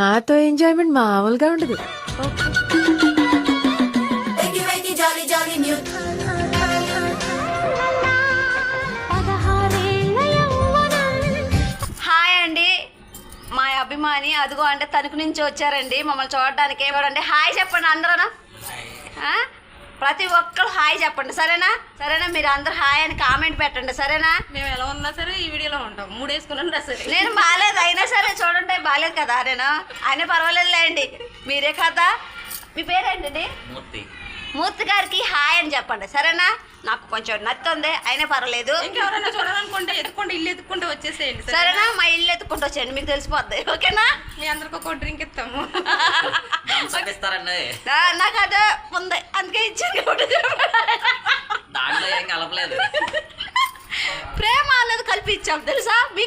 నాతో ఎంజాయ్మెంట్ మామూలుగా ఉండదు. హాయ్ అండి. మా అభిమాని అదిగో అంటే తణుకు నుంచి వచ్చారండి. మమ్మల్ని చూడడానికి ఏమోడండి హాయ్ చెప్పండి అందరూ ప్రతి ఒక్కరు హాయ్ చెప్పండి. సరేనా? సరేనా? మీరు అందరు హాయ్ అని కామెంట్ పెట్టండి. సరేనా? మేము ఎలా ఉన్నా సరే ఈ వీడియోలో ఉంటాం. మూడు వేసుకుని ఉన్నా సరే. నేను బాగాలేదు. అయినా సరే చూడండి బాగాలేదు కదా నేను అయినా పర్వాలేదులేండి. మీరే కదా? మీ పేరేంటండి? మూర్తి. మూర్తి గారికి హాయ్ అని చెప్పండి. సరేనా? నాకు కొంచెం నత్తుంది అయినా పర్వాలేదు. ఇంకెవరైనా చూడాలనుకుంటే ఎత్తుకుంటే ఇల్లు ఎత్తుకుంటే వచ్చేసేయండి సరే సరేనా? మా ఇల్లు ఎత్తుకుంటూ వచ్చేయండి మీకు తెలిసిపోద్ది. ఓకేనా? మీ అందరికి ఒక డ్రింక్ ఇస్తాము. నాకు అదే ఉంది. అందుకే ఇచ్చింది ఒకటి దాంట్లో ఏం కలపలేదు. ప్రేమ అనేది కల్పించాం తెలుసా? మీకు